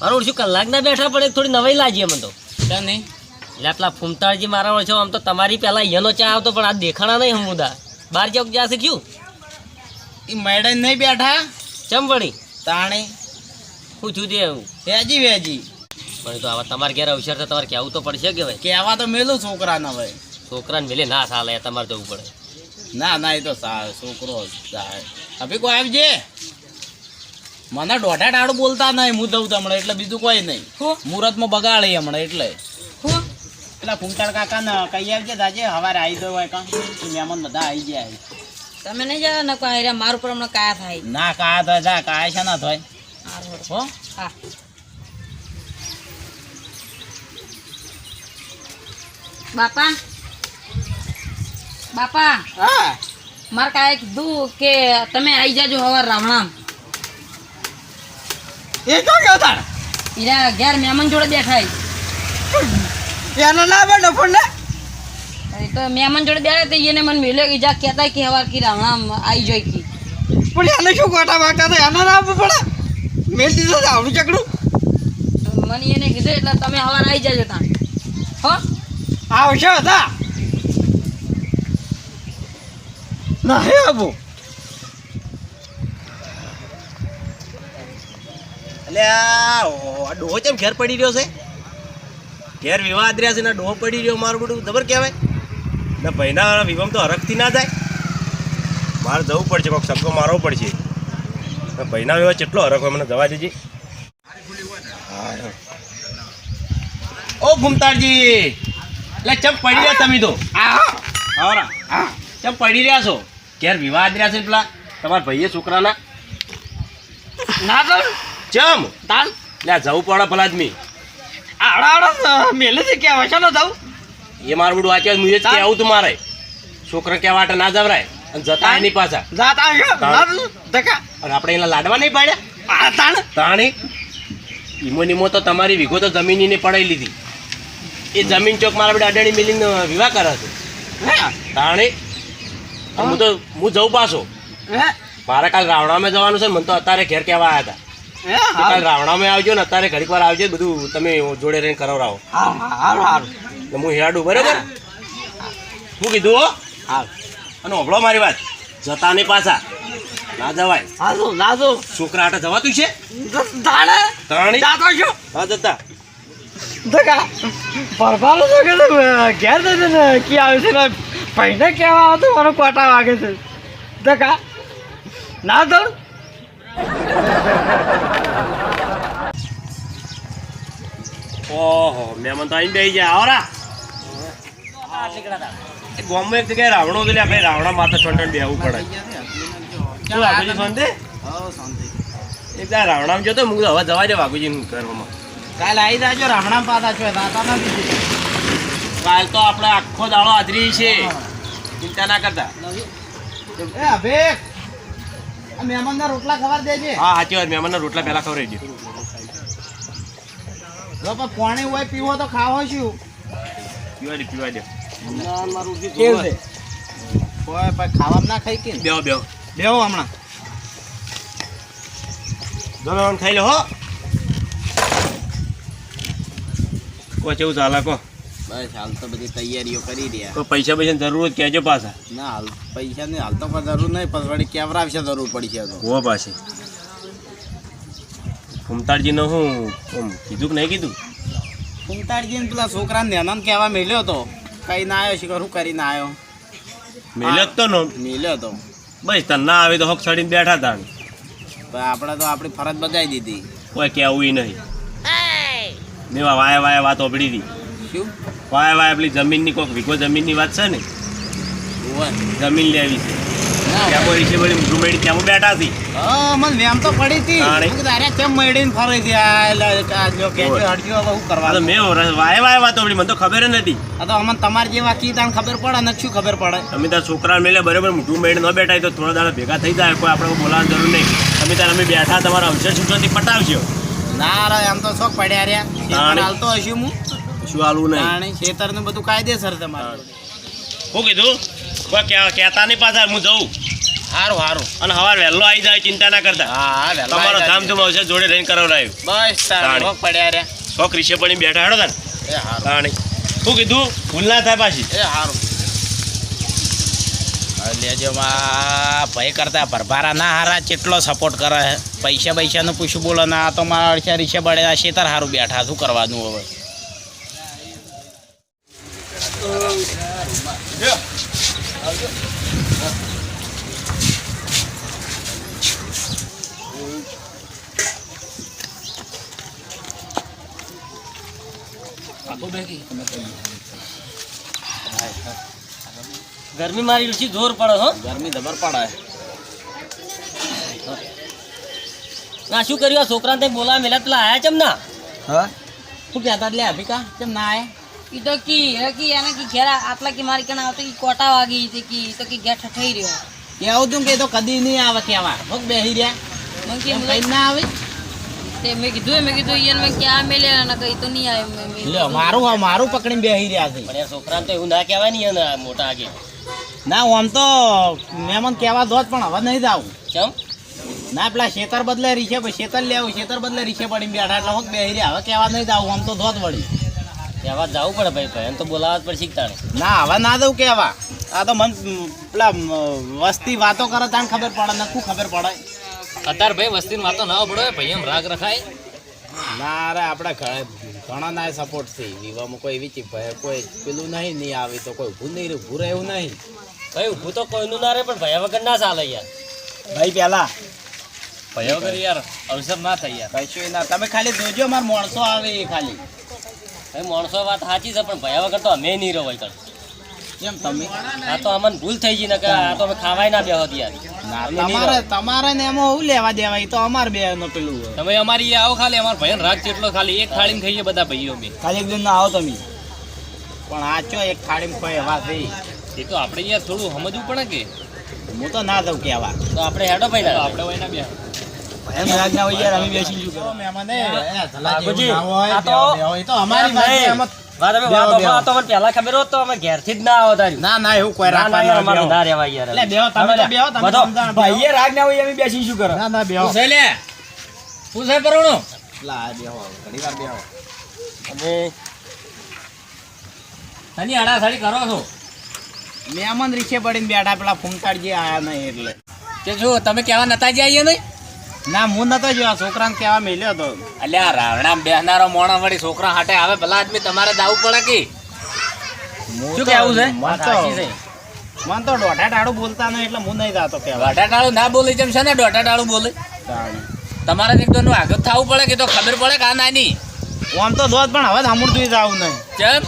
મારું શું કલાક ના બેઠા પડે થોડી નવાઈ લાગી મને તો. તો નહીં. એટલે આટલા ફૂમતાળજી મારા ઓળખો આમ તો તમારી પહેલા અહીંયાનો ચા આવતો પણ આ દેખાણા નહીં હમુદા. બાર ચોક જ્યાં શીખ્યું એ મેડમ નહીં બેઠા. ચમ વળી? તાણી. પૂછ્યું તે એવું વેજી વેજી. પણ તો આવા તમારે ઘેર અવસર તો તમારે કહેવું તો પડશે કે ભાઈ? કહેવા તો મેલું છોકરાને હવે. છોકરાને મેલે ના સાલે તમારે જવું પડે. ના ના એ તો છોકરો સાહેબ અભી કોઈ આવજે? મને દોઢા ટાળું બોલતા નહીં હું દઉં તમને એટલે બીજું કોઈ નહીં. મુહૂર્તમાં બગાડે હમણાં એટલે. એટલે ફૂંકાર કાકા ને કહી આવજે દાજે હવારે આવી દો હોય કાં મહેમાન બધા આવી ગયા છે. તમે નહીં જાઓ ને કોઈ રે મારું પર હમણાં કાયા થાય. ના કાયા થાય જા કાયા છે ના થાય. હારું હો? હા. બાપા? બાપા? હા. મારે કાંઈ કીધું કે તમે આવી જાજો હવાર રાવણામ. એ તો ગયો તાર? એના ઘેર મહેમાન જોડે બેઠા એનો ના બેઠો પણ ને? એ તો મહેમાન જોડે બેઠા તો એને મને મિલ્યો કે જા કહેતા કે હવાર કી રામ આવી જોઈ કી. પણ એને શું ગોટા વાગતા હતા? એનો ના પડે? મેલ દીધો આવડું ચકડું? મને એને કીધું એટલે તમે હવાર આવી જાજો ત્યાં. હો? આવશે હતા ના હે એટલે આ ડોહો ચેમ ઘેર પડી રહ્યો છે? ઘેર વિવાહ રહ્યા છે ને ડોહો પડી રહ્યો મારું બધું ખબર કહેવાય ને ભાઈના વિવાહ તો હરખથી ના જાય. મારે જવું પડશે કોઈક સબકો મારવો પડશે. ને ભાઈના વિવાહ કેટલો હરખ હોય મને જવા દેજે. ઓ ગુમતારજી એટલે ચમ પડી રહ્યા તમે તો? ચમ પડી રહ્યા છો? ઘેર વિવાહ રહ્યા છે પેલા? તમારા ભાઈએ છોકરાના? ના તો. ચમ તાલ. લે જવું પડે ભલા આદમી આડા આડા મેલે છે કે આવશે ને જાવ? એ મારું બધું વાંચ્યો મુજે કહેવું તું મારે. છોકરા કહેવા માટે ના જવરાય. અને જતા એની પાછા. જાત ધકા અને આપણે એના લાડવા નહીં પાડ્યા? આ તાણ. તાણી? ઈમો નીમો તો તમારી વિગો તો જમીનીને પડાઈ લીધી. એ જમીન ચોક મારા બધા અડાણી મિલીને વિવાહ કરે છે. તાણી? હું તો હું જઉં પાછો. મારે કાલ રાવણામાં જવાનું છે મને તો અત્યારે ઘેર કહેવા આવ્યા હતા. કાલ રાવણામાં આવજો ને અત્યારે ઘડીક વાર આવજો બધું તમે જોડે રહીને કરાવરાવો. હું હેડું બરાબર? શું કીધું હો? હા. અને ઓભળો મારી વાત. જતા નહીં પાછા. ના જવાય. છોકરા આટા જવાતું છે? તાણે? તાણી જાતો છો હા જતા. ધકા પરભાલો તો કે ઘેર દે ને કે આવે છે ને પૈને કેવા આવતું મને કોટા વાગે છે. ધકા ના તો? ઓહો મહેમાન તો આવીને બેસી જાય આવરા ગામમાં એક જગ્યાએ રાવણો છે આપણે રાવણા માતા છોંટણ બેહવું પડે. શું વાઘુજી શાંતિ? એક રાવણામાં જતો હું હવે જવા દે વાઘુજી કરવામાં કાલ આવી જાજો રામણા પાતા છો દાતા નથી કાલ તો આપણે આખો દાડો હાજરી છે. ચિંતા ના કરતા. એ અભે આ મહેમાનના રોટલા ખબર દેજે. હા સાચી વાત. મહેમાનના રોટલા પહેલા ખવડાવી દે જો પણ પાણી હોય પીવો તો ખાવો શું? પીવા દે પીવા દે. કેવું છે? કોઈ પણ ખાવામાં ના ખાઈ કે? બેહો બેહો. બેહો હમણાં. ખાઈ લો હો. કો કેવું ચાલે કો? બસ હાલ તો બધી તૈયારીઓ કરી રહ્યા. તો પૈસા પૈસા જરૂર જ કહેજો પાછા. ના હાલ પૈસા નહીં હાલ તો પણ જરૂર નહીં પણ વળી કેવરાવશે જરૂર પડશે તો. હો પાછી. ફૂમતાડજીને હું કીધું કે નહીં કીધું? કુંતાળજીને પેલા છોકરાને નેનાને કહેવા મેલ્યો હતો કઈ ના આવ્યો શીખર શું કરીને આવ્યો. મેલ્યો તો નો મેલ્યો તો. બસ તને ના આવે તો હક સડીને બેઠા તા પણ આપણે તો આપણી ફરજ બજાવી દીધી. કોઈ કહેવું નહીં. મેં વાયા વાય વાત ઓપડી હતી. શું? વાય વાય આપણી જમીનની કોઈક વીઘો જમીનની વાત છે ને? જમીન લેવી છે. ત્યાં કોઈ છે બધી રૂમેડી ત્યાં બેઠા હતી મને વેમ તો પડી હતી. તાણી. હું કીધું, અરે કેમ મળી ફરે છે? આ લે, આ જો કેજો ઓવે. હટજો હવે તો મેં વાય વાય વાત ઓપડી મને તો ખબર નથી. આ તો અમને તમારે જેવા કીધા ખબર પડે ને શું ખબર પડે? તમે તાર છોકરા મેલે બરાબર મોટું મેળ ન બેઠા તો થોડા દાડા ભેગા થઈ જાય કોઈ આપણે બોલાવવાની જરૂર નહીં. તમે તાર અમે બેઠા તમારા અવસર છૂટવાથી પટાવજો. ના રે આમ તો શોખ પડ્યા રહ્યા. હાલતો હશું હું? શું હાલવું નહીં. ખેતર ને બધું કાયદેસર તમારે. શું કીધું? કોઈ કહેતા નહીં પાછા હું જઉં. સારું સારું અને હવાર વહેલો આવી જાય ચિંતા ના કરતા. હા હા વહેલા તમારો ધામધૂમ આવશે જોડે રહીને કરાવડાયું. બસ પડ્યા રે. શોખ રીશે પણ બેઠા હેડો તને એ તાણી શું કીધું ભૂલ ના થાય પાછી. એ સારું લેજો માં ભય કરતા ભરભારા ના હારા કેટલો સપોર્ટ કરે પૈસા પૈસાનું પૂછું બોલો ના આ તો મારા અડસા રીસે બળે શેતર સારું બેઠા શું કરવાનું હવે? ગરમી મારી લુછી જોર પડે હો ગરમી જબર પડે ના શું કર્યું આ છોકરાને તઈ બોલાવા મેલા પેલા આયા ચમ ના હા શું કહેતા એટલે અભિકા કેમ ના આયા ઈ તો કી હે કી એને કી ઘેર આટલા કી મારી કણ આવતો ઈ કોટા વાગી હતી કી ઈ તો કી ઘેર ઠઠઈ રહ્યો. કેવું તું કે તો કદી નહીં આવે કેવા ભોગ બેહી રહ્યા. મન કેમ કે કઈ ના આવે? તે મેં કીધું મેં કીધું ઈયન મેં ક્યાં મેલે અને કઈ તો નહીં આવે. મેં મારું હા મારું પકડીને બેહી રહ્યા છે. પણ છોકરાને તો એવું ના કહેવાય ને એને મોટા આગે. ના આમ તો મહેમાન કહેવા દો પણ હવે નહીં જાવું કેમ? ના પેલા શેતર બદલે રીશે પછી શેતર લેવું શેતર બદલે રીશે પડીને બેઠા. એટલે હું બેહી રહ્યા. હવે કહેવા નહીં જાવું આમ તો ધોત વળી. કહેવા જવું પડે ભાઈ ભાઈ. તો બોલાવવા જ પડે શીખતા ના હવે ના દઉં કેવા આ તો મન પેલા વસ્તી વાતો કરે તાણ ખબર પડે ને શું ખબર પડે. અત્યારે ભાઈ વસ્તીની વાતો ના પડે ભાઈ એમ રાગ રખાય. ના અરે આપણે ઘણા ના સપોર્ટ છે વિવામાં કોઈ એવી ભય કોઈ પેલું નહીં નહીં આવી તો કોઈ ઊભું નહીં ઊભું રહે એવું નહીં. ભાઈ ઊભું તો કોઈનું ના રહે પણ ભાઈ વગર ના ચાલે યાર. ભાઈ પેલા. ભાઈ વગર યાર અવસર ના થાય યાર. કશું ના તમે ખાલી જોજો મારા માણસો આવે એ ખાલી. ભાઈ માણસો વાત સાચી છે પણ ભયા વગર તો અમે નહીં રહો કેમ તમે? આ તો અમને ભૂલ થઈ ગઈ ને કે આ તો અમે ખાવાય ના બેહો યાર તમારે તમારે ને એમાં હું લેવા દેવા તો અમાર બે નો પેલું તમે અમારી આવો ખાલી અમારા ભયન રાત જેટલો ખાલી એક થાળીમાં ખાઈએ બધા ભાઈઓ બે ખાલી એક દિન ના આવો તમે. પણ આ ચો એક થાળીમાં ખાઈ વાત થઈ એ તો આપણે યાર થોડું સમજવું પડે કે? હું તો ના દઉં કેવા તો આપણે હેડો ભાઈ આપણે હોય ના બે. એમ લાગના હોય યાર અમે બેસી જુ મહેમાન એ બાપુજી, આ તો- તો અમારી ખબર હોત તો અમે ઘેરથી જ ના આવત ના ના એવું કોઈ ના ના યાર અમારે રાખવાનું ના રહેવાય યાર. એટલે બેહો તમે તો બેહો તમે બધો સમજાવો, બેહો. ભાઈએ રાગ ના હોય અમે બેસી શું કરો? ના ના બેહો. પૂછે લે. પૂછે પરોણું. લા બેહો ઘણી વાર બેહો. અમે તની આડાસાડી કરો છો. મહેમાન રીક્ષે પડીને બેઠા પેલા ફૂમતાડજી આયા નહીં એટલે. કે જો તમે કેવા નતા જઈએ નહીં? ના હું નતો છોકરા છોકરાને કેવા મેલ્યો તો. અલ્યા રાવણા બેહનારો મોણા વળી છોકરા હાટે આવે ભલા આદમી તમારે દાવું પડે કે? શું કેવું છે? મન તો દોઢા ટાળું બોલતા નહીં એટલે હું નહીં જાતો કેવા દોઢા ટાળું ના બોલી જેમ છે ને દોઢા ટાળું બોલે તમારે એક દોનું આગળ થવું પડે કે તો ખબર પડે કે આ નાની? આમ તો દોધ પણ હવે સાંભળતું આવું નહીં. કેમ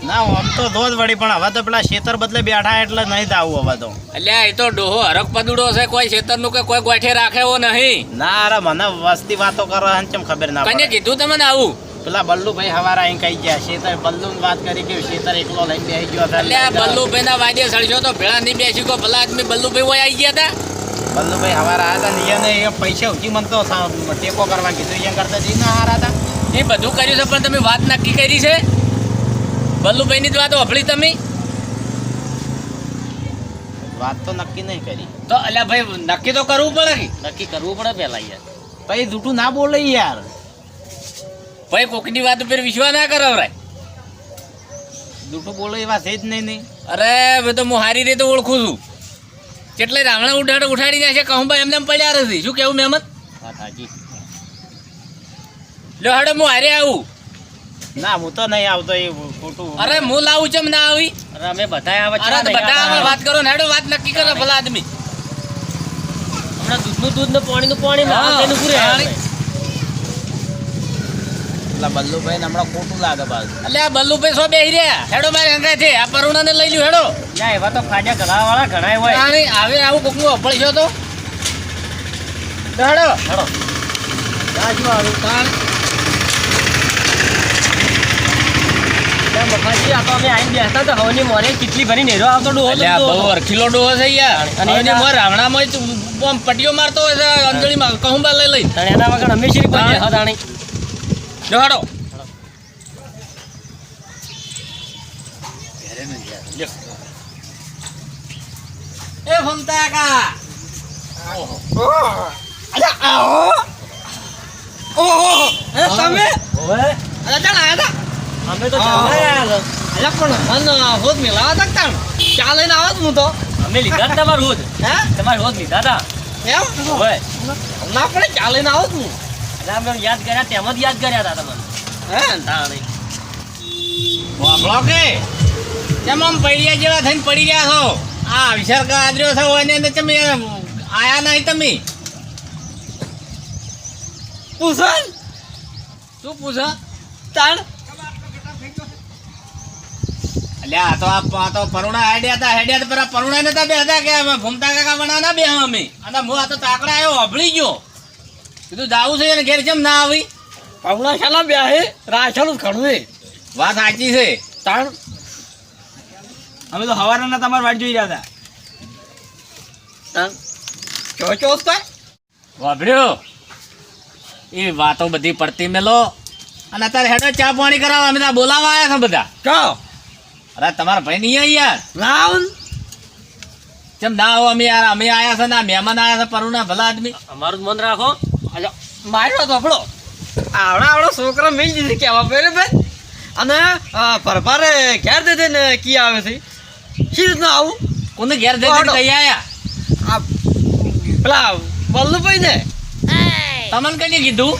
ના આમ તો ધોધ વળી પણ હવે તો પેલા શેતર બદલે બેઠા એટલે નહીં આવું હવે તો. અલ્યા એ તો ડોહો હરક પદુડો છે કોઈ ખેતરનું કે કોઈ ગોઠે રાખે એવો નહીં. ના અરે મને વસ્તી વાતો કરો હન ચમ ખબર ના કને કીધું તમને આવું? પેલા બલ્લુભાઈ હવારા અહીં કઈ ગયા શેતર બલ્લુ વાત કરી કે શેતર એકલો લઈને બેસી ગયો હતા અલ્યા બલ્લુભાઈ ના વાદે સળજો તો ભેળા નહીં બેસી ગયો ભલા આદમી બલ્લુભાઈ હોય આવી ગયા હતા બલ્લુભાઈ હવારા હતા ને એને એ પૈસા ઉજી મને તો ટેકો કરવા કીધું એમ કરતા જઈને હારા હતા એ બધું કર્યું છે પણ તમે વાત નક્કી કરી છે? બલ્લુભાઈની જ વાત વાપરી તમે? વાત તો નક્કી નહીં કરી. તો અલ્યા ભાઈ નક્કી તો કરવું પડે કે? નક્કી કરવું પડે પહેલાં યાર. પછી જૂઠું ના બોલે યાર. ભાઈ કોકની વાત ઉપર વિશ્વાસ ના કરાવરાય જૂઠું બોલે વાત છે જ નહીં નહીં અરે હવે તો હું હારી રીતે ઓળખું છું. કેટલે રામણા ઉઠાડ ઉઠાડી જાય છે કહું ભાઈ એમને એમ પડ્યા નથી શું કેવું મહેમત વાત હાજી લો હાડો હું હારે આવું. ના હું તો નહીં આવતો એ ખોટું. અરે હું લાવું ચમ ના આવી. અરે અમે બધા આવે અરે બધા આવે વાત કરો ને હેડો વાત નક્કી કરો ભલા આદમી. હમણાં દૂધનું દૂધ ને પાણી નું પાણી. એનું પૂરે બલ્લુભાઈ હમણાં ખોટું લાગે પાછું અલ્યા આ બલ્લુભાઈ સો બેહી રહ્યા? હેડો મારે છે આ પરુણાને લઈ લ્યો હેડો. ના એવા તો ખાજા ઘણા વાળા ઘણા હોય આની આવે આવું કોકનું અભળશો તો. તો હેડો. હેડો. તાણ. મફાજી આ તો અમે આઈને બેસતા તો હવાની મોરે કેટલી ભરી નેરો આવતો ડોહો તો બહુ અરખીલો ડોહો છે યાર. અને અને મોર રાવણામાં જ આમ પટીઓ મારતો હોય છે અંજળીમાં. કહુંબા લઈ લઈ. તને એના વગર અમે શીરી કોઈ બેહો તાણી. એ ભમતા કા તમે અમે તો ચાલે. અમે લીધા તમાર તમારું રોજ તમારે રોજ લીધા હતા હવે એટલે અમે યાદ કર્યા તેમ જ યાદ કર્યા હતા તમને હા? નહીં. વાપરો કે? કેમ આમ પડિયા જેવા થઈને પડી ગયા છો? આ વિસર્ગ આદર્યો છો એની અંદર તમે આયા નહીં તમે? પૂછન શું પૂછો? તાણ? અલ્યા આ તો આ તો પરુણા હેડ્યા હતા હેડ્યા પેલા પરુણા નતા બે હતા કે અમે? ભૂમતા કાકા બના ના બે અમે? અને હું આ તો તાકડા આવ્યો અભળી ગયો. કીધું જાવું છે ને ઘેર કેમ ના આવી? પરુણા શાલા બે હે રાછલું ઘણું વાત સાચી છે. તાણ? અમે તો હવારના તમારી વાટ જોઈ રહ્યા હતા. તાણ? ચો ચો વાભળ્યો. એ વાતો બધી પડતી મેલો. અને અત્યારે હેડો ચા પાણી કરાવવા અમે બોલાવા આવ્યા છે બધા. ચો અરે તમારા ભાઈ નહીં આયા યાર? લાવ કેમ ના આવો અમે યાર? અમે આયા છે ના મહેમાન આયા છે પરુના ભલા આદમી. અમારું મન રાખો. માર્યો તો આપણો. આવડા આવડો છોકરો મિલ દીધી કેવા ભાઈ અને પરભારે ઘેર દે ને કી આવે છે. શી રીતના આવું? કોને ઘેર દે. કઈ આયા? આ પેલા વલ્લુભાઈ ને? તમને કઈ કીધું?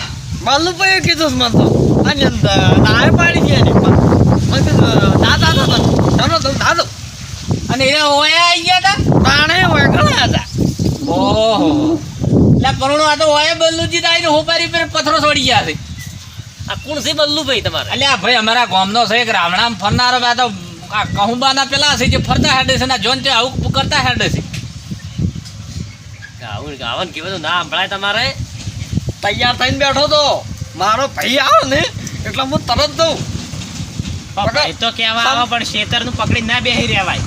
વલ્લુભાઈએ કીધું મને તો. અને નાય પાડી કીધું દાદા તો ચાલો તો દાદો. અને એ ઓયા આવી ગયા હતા તાણે વગણા હતા. ઓહો. એટલે પરુણો આ તો ઓયા બલ્લુજી આવીને હોપારી પર પથરો છોડી ગયા છે. આ કોણ છે બલ્લુભાઈ તમારે? અલ્યા ભાઈ અમારા ગામનો છે એક રામણામ ફરનારો આ તો આ કહુંબાના પેલા છે જે ફરતા હેડે છે ને જોન તે આવું કરતા હેડે છે. ગાવું ગાવન કીધું ના સંભળાય તમારે. તૈયાર થઈને બેઠો તો. મારો ભાઈ આવે ને એટલે હું તરત દઉં. ભાઈ તો કેવા આવો પણ શેતરનું પકડી ના બેહી રહેવાય.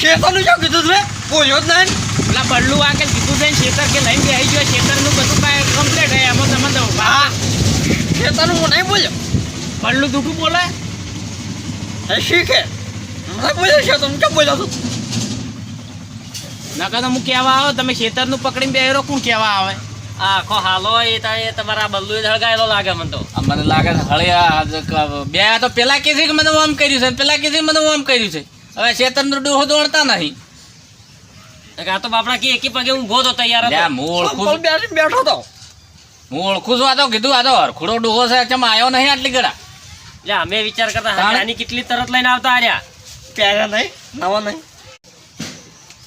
શેતાનું શું કીધું તું બોલ્યો જ નહીં. પેલા બળલું આ કે કીધું છે શેતર કે લઈને બેહી ગયો શેતરનું બધું કાંઈ કમ્પ્લીટ હે એમાં તમે તો હા. શેતાનું હું નહીં બોલ્યો? બળલું દુઃખું બોલે? એ શીખે. મને બોલ્યો છે તમે કેમ બોલ્યો તું? નકર તો હું કહેવા આવો તમે શેતરનું પકડીને બેહી રહો કોણ કહેવા આવે? આખો હાલો એ તારે તમારા બલ્લુ હળગાયેલો લાગે મને તો. મને લાગે હળિયા બે તો પેલા કે છે કે મને ઓમ કર્યું છે પેલા કે છે મને ઓમ કર્યું છે. હવે ચેતનનો ડોહો દોડતા નહીં. આ તો બાપડા કે એકી પગે ઊભો તો તૈયાર હતો. હું ઓળખું છું. સંપલ બેસીને બેઠો તો. હું ઓળખું છું આ તો કીધું આ તો હરખુડો ડોહો છે ચમ આવ્યો નહીં આટલી ગળા. એટલે અમે વિચાર કરતા? આની કેટલી તરત લઈને આવતા આર્યા પહેર્યા નહીં નવો નહીં.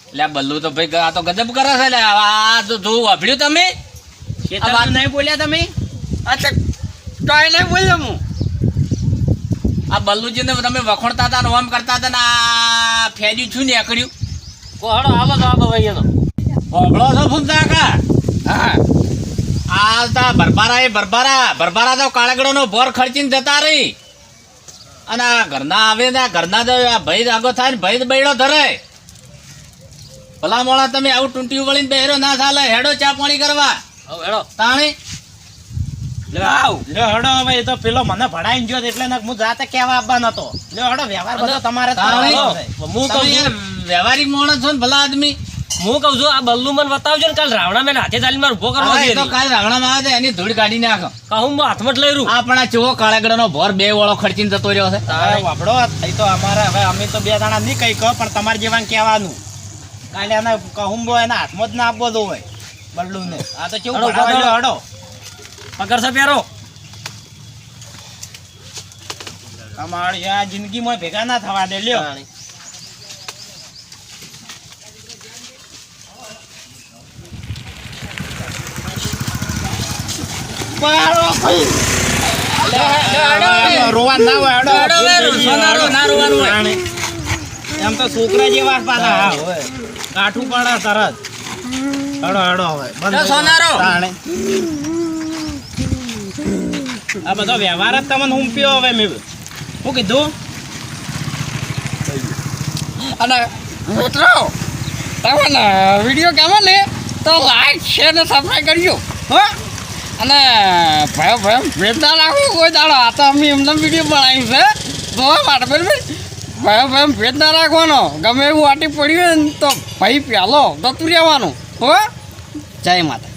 એટલે બલ્લુ તો ભાઈ આ તો ગજબ કરે છે લે આ તો જોવું વાપર્યું તમે? શેતરનું નહીં બોલ્યા તમે? અચ્છા કાંઈ નહીં બોલ્યો હું. આ બલ્લુજીને તમે વખોડતા હતા ને ઓમ કરતા હતા ને આ ફેર્યું છું ને એકડ્યું. કોહડો આવો તો આવો ભાઈ એનો હોબળો છો ફૂમતા કા હા. આ તા ભરભારા એ ભરભારા ભરભારા તો કાળગડો નો ભોર ખર્ચીને જતા રહી. અને આ ઘરના આવે ને આ ઘરના તો આ ભાઈ આગો થાય ને ભાઈ બૈડો ધરે. ભલા મોડા તમે આવું ટૂંટી વળીને બેરો ના ચાલે હેડો ચા પાણી કરવા. હેડો. તાણી. હડો હવે એ તો પેલો મને ભણાઈને ગયો એટલે ને હું જાતે કેવા આવવાનો હતો. હડો વ્યવહાર બધો તમારે. હું કહું યાર વ્યવહારિક માણસ છો ને ભલા આદમી. હું કહું છું આ બલ્લુ મને બતાવજો ને કાલ રાવણા મેં હાથે ચાલી મારે ઊભો કરવો તો છે કાલે રાવણામાં આવે છે, એની ધૂળ કાઢી નાખો. કહું હું હાથમાં લઈ રહ્યું આ પણ આ ચેવો કાળગડો નો ભોર બે વાળો ખર્ચીને જતો રહ્યો છે. વાપડો એ તો અમારે હવે અમે તો બે દાણા નહીં કઈ કહો પણ તમારે જેવાને કહેવાનું. કાલે એને કહુંબો એના હાથમાં જ ના આપવો દો હોય. બલ્લુને આ તો કેવું હડો, હડો. લ્યો, હડો. પકડ છે પહેરો અમારી આ જિંદગીમાં ભેગા ના થવા દે લ્યો. ના ના એમ તો છોકરા જેવા પાછા કાઠું પડે તરત. હડો હડો હવે બંધ સોનારો. તાણે. આ બધો વ્યવહાર જ તમને ઊંપ્યો હવે મેં. શું કીધું? અને મિત્રો તમને વીડિયો ગમે ને તો લાઈક શેર ને સબસ્ક્રાઈબ કરજો. હો? અને ભાઈ ભાઈ ભેદ રાખવું રાખો કોઈ દાડો. આ તો અમે એમને વીડિયો બનાવ્યું છે. જોવા માટે બરાબર. ભાઈ ભાઈ ભેદ ના રાખવાનો. ગમે એવું વાટી પડ્યું હોય ને તો ભાઈ પહેલો જતું રહેવાનું. હો? જય માતા